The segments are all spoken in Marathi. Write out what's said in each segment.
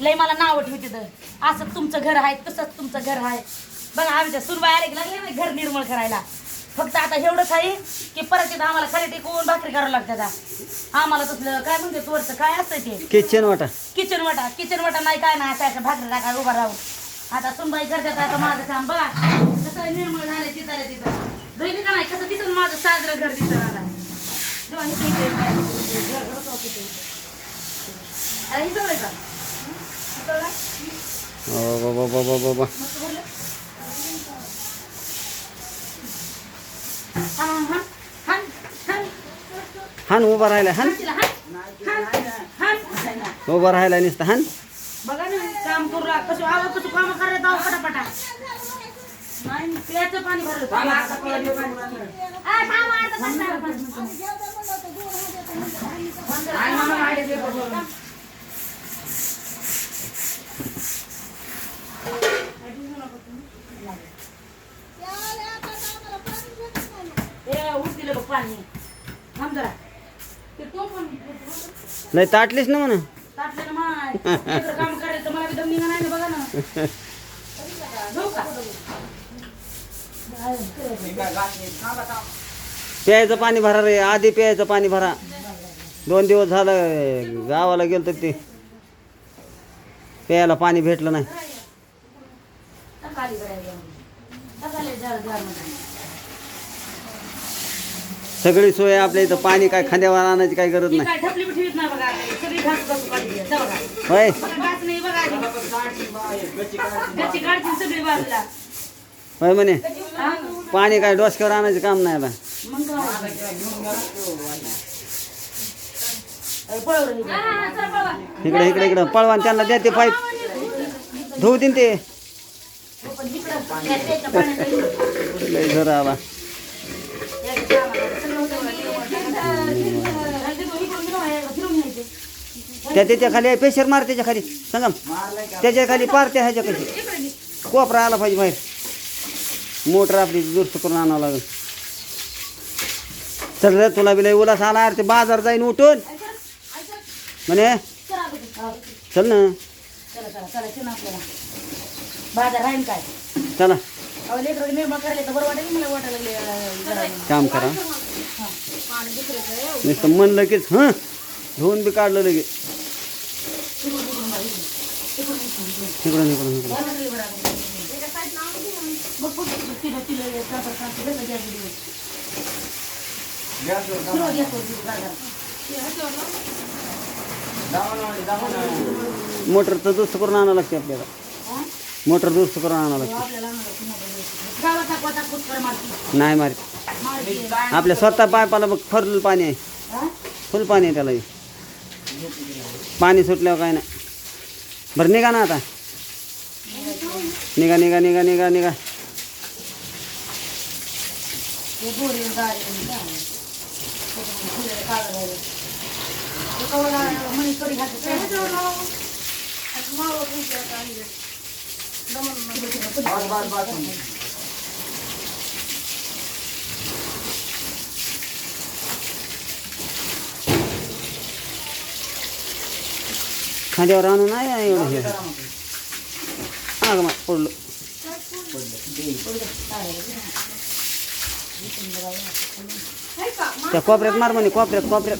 लय मला नाव ठेवते तर असं तुमचं घर आहे तसंच तुमचं घर आहे. बघा आमच्या सुनबाई आले की लागले ना घर निर्मळ करायला. फक्त आता एवढंच आहे की परत तिथं आम्हाला खरे टिकवून भाकरी करावं लागतात. आम्हाला तसलं काय म्हणते वरचं काय असतं ते? किचन वाटा. किचन वाटा. किचन वाटा नाही काय नाही असं भाकरी टाका उभा राहून. आता सुनबाई करतात आता माझं काम. बघा कसं निर्मळ झालं तिथं तिथं. बहिणी का नाही कसं दिसन माझं साजरं घर दिसत आता. जेव्हा हे सगळं का? बाबा. हान उभा राहिला हान. उभा राहिला नुसतं हान? बघा ना काम करू लाग कसं आवा कसं काम करायला जाऊ पटापटा. नाही पाणी भरलं थांब, बघ पाणी. जरा. ते तो पण नाही ताटलीस ना म्हणा. ताटलं ना माय. इकडं काम करायचं तर मला बी दम निघा नाही ना बघा ना. जाऊ का? प्यायचं पाणी भरा रे आधी प्यायचं पाणी भरा. दोन दिवस झालं गावाला गेलो तर ते. प्यायला पाणी भेटलं नाही टाकाली करायला टाकाले जरा जरा मध्ये. सगळी सोय आपल्या इथं पाणी काय खांद्यावर आणायची काय गरज ती नाही काय ढपली बिठवीत नाही बघा आता. सगळी घास घास काढली आहे. जा बघा. होय बघा घास नाही बघा आधी. गच्ची काढतील सगळी बाजूला होय म्हणे हा? पाणी काय डोसक्यावर आणायचं काम नाही आता मग काय? अरे पळव रे इकडे. इकडे इकडे पळवान त्यांना द्या ते पाईप धुऊ देईन ते हो. लय आला याच्या कामाला. सगळं होतं बघा. आणि ते दोन्ही करून घेऊन फिरून घ्यायचे. त्या त्याच्याखाली आहे, प्रेशर मार त्याच्याखाली. सांगा त्याच्याखाली पार त्या ह्याच्या कशी. कोपरा आला पाहिजे बाहेर. मोटर आपली दुरुस्त करून आणावं लागेल. चल तुला बी लय उलास आला यार ते बाजार जाईन उठून. म्हणे चला ना. चला. काम करा. नुसतं मन लगेच हं? धुवून बी काढलं लगेच. तिकडून तिकडून बाई, इकडून इकडून इकडून मोटरचं करून आणावं लागते आपल्याला. मोटर दुरुस्त करून आणावं लागते. आणलं नाही मारत. आपल्या स्वतः पायपाला बघ फरलं पाणी आहे. फुल पाणी आहे त्याला. पाणी सुटल्यावर काय नाही. बरं निघा ना आता. निघा निघा निघा निघा निघा. हे बोरी गाडी आणि काय. त्याच्यामध्ये फुलं काढं राहिलं. ते कवला मणी कडी घातली काय? असं मावं घ्यायचं आता आणि दमन मध्ये तिला पुढे. खांद्यावर आणून नाही एवढं हे आग मग पडलो त्या कोपऱ्यात मार म्हणे कोपऱ्यात कोपऱ्यात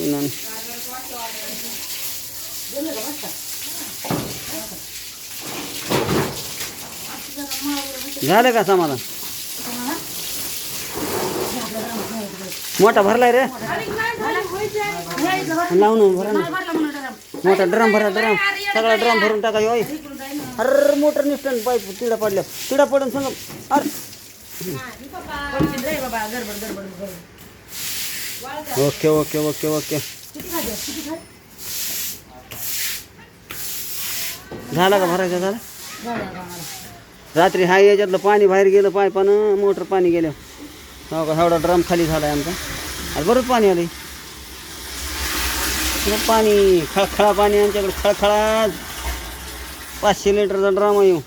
सुनन झालं का समाधान? मोठा भरलाय रे. लावून भरा ना. मोठा ड्रम भरा ड्रम. सगळा ड्रम भरून टाका होय. अरे मोटर निसटन पाईप तिडा पडल्या तिडा पडून सांग. अरे. Okay okay okay okay. झाला का भरायचा झाला? रात्री हाय याच्यातलं पाणी बाहेर गेलं पायपानं मोटर पाणी गेलं. हो का एवढा ड्रम खाली झाला आहे आमचा. अरे बरंच पाणी आलं पाणी खळखळा पाणी आमच्याकडे खळखळा. पाचशे लिटरचा ड्रम आहे.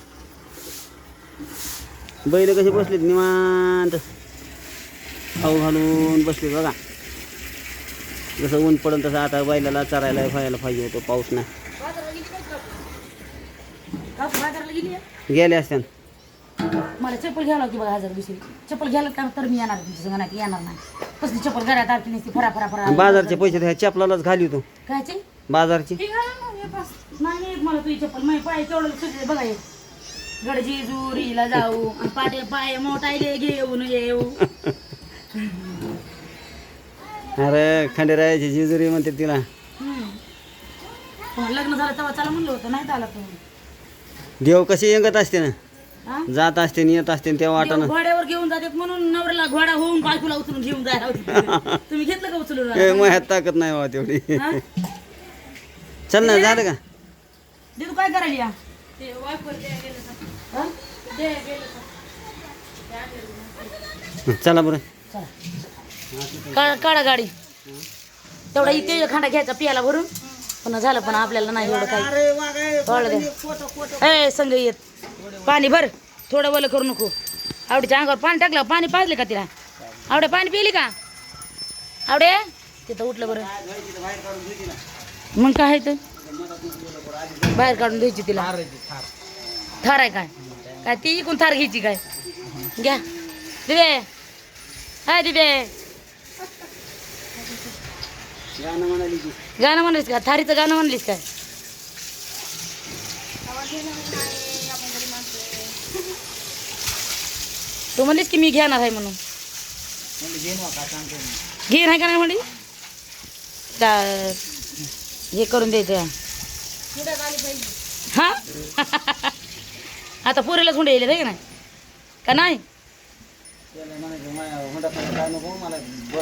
बैल कसे बसलेत निवांत. खाऊ घालून बसले बघा. जसं ऊन पडन तसं आता बैलाला चरायला व्हायला पाहिजे होतं पाऊस नाही. गेली असत्या मला चप्पल घ्यावं लागते बघा हजार दुसरी चप्पल घ्यायला का तर मी येणार तुमच्या संग नाही येणार नाही. कसली चप्पल घरात आरती नसती फरा फरा फरा. बाजारचे पैसे त्या चपलालाच घाली तू कायचे? बाजारची. घाला ना, हे पास. नाही येत मला तुझी चप्पल माझे पाय तेवढं सुचले बघा हे. गडजी जुरीला जाऊ आणि पाटे पाय मोठायले घेऊन येऊ. अरे खंडेरायाची जिजुरी म्हणते तिला. लग्न झालं तेव्हा चला म्हणलं होतं नाही आला तुम्ही देव कशी येंगत असते ना. जात असते आणि येत असते आणि त्या वाटानं घोड्यावर घेऊन जातात म्हणून नवऱ्याला घोडा होऊन बायकोला उचलून घेऊन जायला होती तुम्ही घेतलं का उचलून? ए माझ्यात ताकद नाही बाबा तेवढी. हा? चल ना झालं का? दीदू काय करायला या? हा? चला बरं. चला. काढा काढा गाडी. तेवढा इथे खांडा घ्यायचा पियाला भरून. पण झालं पण आपल्याला नाही एवढं काही. कळलं द्या ए संग येत. पाणी भर. थोडं वलं करू नको. आवडीच्या अंगावर पाणी टाकलं. पाणी पाजले का तिला? आवडे पाणी पिली का? आवडे? तिथं उठलं बरं. मग काय तर? बाहेर काढून द्यायची तिला. थार आहे काय? काय ती इकून थार घ्यायची काय? घ्या. दिदे हाय दिदे गाणं म्हणाली की गाणं म्हणलीस का? थारीचं गाणं म्हणलीस काय? तू म्हणलीस की मी घेणार आहे म्हणून. घे नाही का नाही म्हणली? हे करून द्यायचं हा? आता पुरेलाच हुंडे येईल का नाही? का नाही?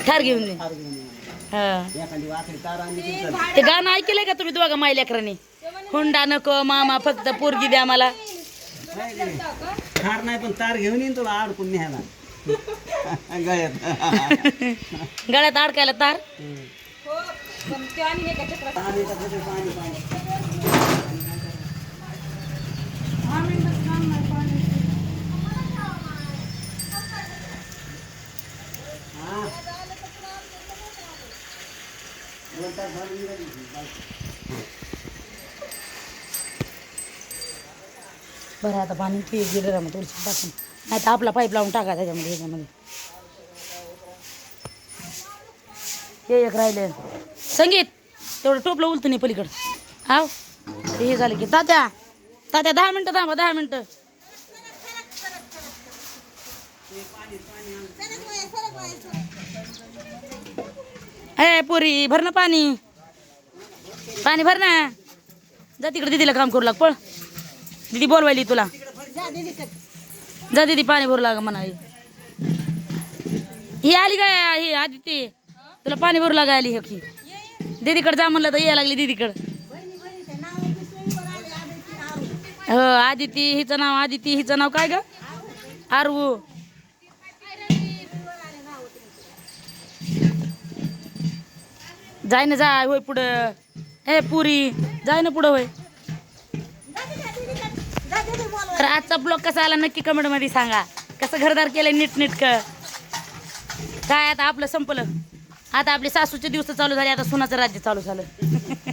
ठार घेऊन दे. एखादी वाकडी तार आणली की चल. ते गाणं ऐकलंय का तुम्ही दोघा माय लेकरांनी? हुंडा नको मामा फक्त पोरगी द्या मला. नाही पण तार घेऊन येईन तुला अडकून न्यायला. गळ्यात. गळ्यात अडकायला तार? पाणी पाणी पाणी हा. दोन तास झाले निघाली. बरं आता पाणी ते गेलं मग थोडीशी टाकून. नाही तर आपला पाईप लावून टाका त्याच्यामध्ये याच्यामध्ये हे एक राहिले. संगीत तेवढं टोपलं उलतं नाही पलीकडं. आव ते हे झालं की तात्या तात्या दहा मिनटं थांबा दहा मिनटं. ए पुरी भर ना पाणी. पाणी भर ना. जा तिकडे दीदीला काम करू लाग पळ. दीदी बोलवायली तुला. जा दिदी पाणी भरू लागा म्हणा ही आली काय ही आदिती? तुला पाणी भरू लागा आली की. दीदीकडे जा म्हणलं तर यायला लागली दीदीकडं. हो आदिती हिचं नाव आदिती हिचं नाव काय ग? आरवू. जाय ना जाय होय पुढं. हे पुरी जाय ना पुढं होय. तर आजचा ब्लॉग कसा आला नक्की कमेंटमध्ये सांगा. कसं घरदार केलं नीट काय आता आपलं संपलं. आता आपले सासूचे दिवस चालू झाले आता सुनाचं राज्य चालू झालं.